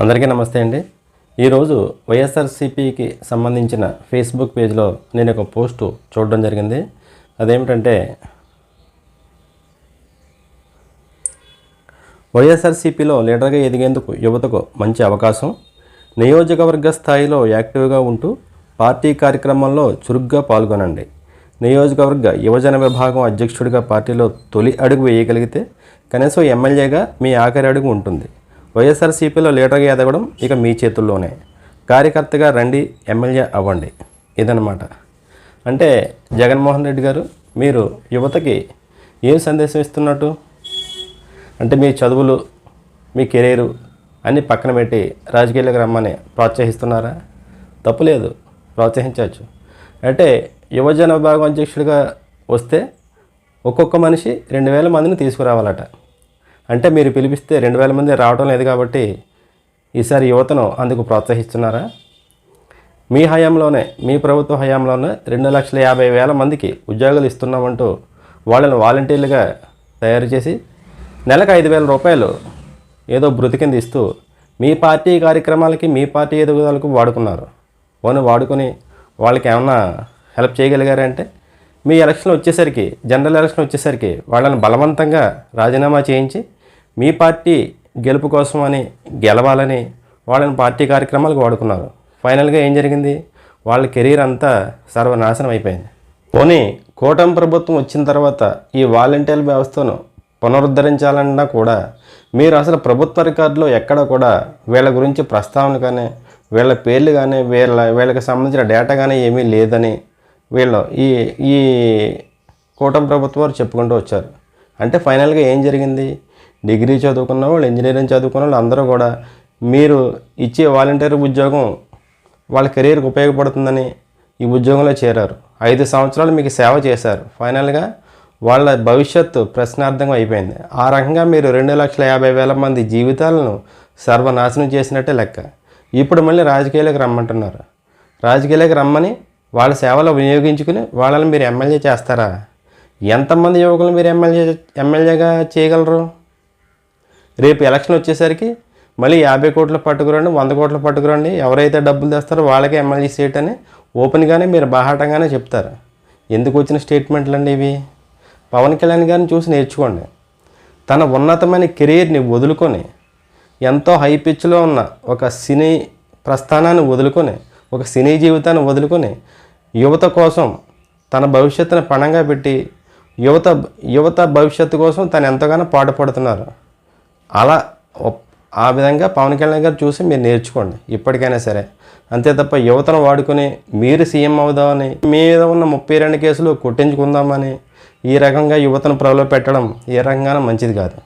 అందరికీ నమస్తే అండి. ఈరోజు వైఎస్ఆర్సీపీకి సంబంధించిన ఫేస్బుక్ పేజ్లో నేను ఒక పోస్టు చూడడం జరిగింది. అదేమిటంటే వైఎస్ఆర్సీపీలో లీడర్గా ఎదిగేందుకు యువతకు మంచి అవకాశం నియోజకవర్గ స్థాయిలో యాక్టివ్గా ఉంటూ పార్టీ కార్యక్రమంలో చురుగ్గా పాల్గొనండి. నియోజకవర్గ యువజన విభాగం అధ్యక్షుడిగా పార్టీలో తొలి అడుగు వేయగలిగితే కనీసం ఎమ్మెల్యేగా మీ ఆఖరి అడుగు ఉంటుంది. వైఎస్ఆర్సీపీలో లీడర్గా ఎదగడం ఇక మీ చేతుల్లోనే. కార్యకర్తగా రండి ఎమ్మెల్యే అవ్వండి. ఇదన్నమాట. అంటే జగన్మోహన్ రెడ్డి గారు మీరు యువతకి ఏం సందేశం ఇస్తున్నట్టు? అంటే మీ చదువులు మీ కెరీరు అన్నీ పక్కన పెట్టి రాజకీయాలకు రమ్మని ప్రోత్సహిస్తున్నారా? తప్పులేదు ప్రోత్సహించవచ్చు. అంటే యువజన విభాగం అధ్యక్షుడిగా వస్తే ఒక్కొక్క మనిషి రెండు వేల మందిని తీసుకురావాలట. అంటే మీరు పిలిపిస్తే రెండు వేల మంది రావడం లేదు కాబట్టి ఈసారి యువతను అందుకు ప్రోత్సహిస్తున్నారా? మీ హయాంలోనే మీ ప్రభుత్వ హయాంలోనే రెండు లక్షల యాభై వేల మందికి ఉద్యోగాలు ఇస్తున్నామంటూ వాళ్ళని వాలంటీర్లుగా తయారు చేసి నెలకు ఐదు వేల రూపాయలు ఏదో బృతి కింద ఇస్తూ మీ పార్టీ కార్యక్రమాలకి మీ పార్టీ ఎదుగుదలకు వాడుకున్నారు. పోనీ వాడుకొని వాళ్ళకి ఏమన్నా హెల్ప్ చేయగలిగారంటే మీ ఎలక్షన్ వచ్చేసరికి జనరల్ ఎలక్షన్ వచ్చేసరికి వాళ్ళని బలవంతంగా రాజీనామా చేయించి మీ పార్టీ గెలుపు కోసం అని గెలవాలని వాళ్ళని పార్టీ కార్యక్రమాలకు వాడుకున్నారు. ఫైనల్గా ఏం జరిగింది? వాళ్ళ కెరీర్ అంతా సర్వనాశనం అయిపోయింది. పోనీ కూటమి ప్రభుత్వం వచ్చిన తర్వాత ఈ వాలంటీర్ వ్యవస్థను పునరుద్ధరించాలన్నా కూడా మీరు అసలు ప్రభుత్వ రికార్డులో ఎక్కడ కూడా వీళ్ళ గురించి ప్రస్తావన కానీ వీళ్ళ పేర్లు కానీ వీళ్ళ వీళ్ళకి సంబంధించిన డేటా కానీ ఏమీ లేదని వీళ్ళు ఈ ఈ కూటమి ప్రభుత్వం వారు చెప్పుకుంటూ వచ్చారు. అంటే ఫైనల్గా ఏం జరిగింది? డిగ్రీ చదువుకున్న వాళ్ళు ఇంజనీరింగ్ చదువుకున్న వాళ్ళు అందరూ కూడా మీరు ఇచ్చే వాలంటీర్ ఉద్యోగం వాళ్ళ కెరీర్కి ఉపయోగపడుతుందని ఈ ఉద్యోగంలో చేరారు. ఐదు సంవత్సరాలు మీకు సేవ చేశారు. ఫైనల్గా వాళ్ళ భవిష్యత్తు ప్రశ్నార్థంగా అయిపోయింది. ఆ రకంగా మీరు రెండు లక్షల యాభై వేల మంది జీవితాలను సర్వనాశనం చేసినట్టే లెక్క. ఇప్పుడు మళ్ళీ రాజకీయాలకు రమ్మంటున్నారు. రాజకీయాలకు రమ్మని వాళ్ళ సేవలో వినియోగించుకుని వాళ్ళని మీరు ఎమ్మెల్యే చేస్తారా? ఎంతమంది యువకులు మీరు ఎమ్మెల్యే ఎమ్మెల్యేగా చేయగలరు? రేపు ఎలక్షన్ వచ్చేసరికి మళ్ళీ యాభై కోట్లు పట్టుకురండి వంద కోట్లు పట్టుకురండి ఎవరైతే డబ్బులు తెస్తారో వాళ్ళకే ఎమ్మెల్యే సీట్ అని ఓపెన్గానే మీరు బాహాటంగానే చెప్తారు. ఎందుకు వచ్చిన స్టేట్మెంట్లు అండి ఇవి? పవన్ కళ్యాణ్ గారిని చూసి నేర్చుకోండి. తన ఉన్నతమైన కెరీర్ని వదులుకొని ఎంతో హై పిచ్లో ఉన్న ఒక సినీ ప్రస్థానాన్ని వదులుకొని ఒక సినీ జీవితాన్ని వదులుకొని యువత కోసం తన భవిష్యత్తును పణంగా పెట్టి యువత యువత భవిష్యత్తు కోసం తను ఎంతగానో పాటుపడుతున్నారు. అలా ఆ విధంగా పవన్ కళ్యాణ్ గారు చూసి మీరు నేర్చుకోండి ఇప్పటికైనా సరే. అంతే తప్ప యువతను వాడుకొని మీరు సీఎం అవుదామని మీ మీద ఉన్న ముప్పై రెండు కేసులు కొట్టించుకుందామని ఈ రకంగా యువతను ప్రలోభ పెట్టడం ఏ రకంగానూ మంచిది కాదు.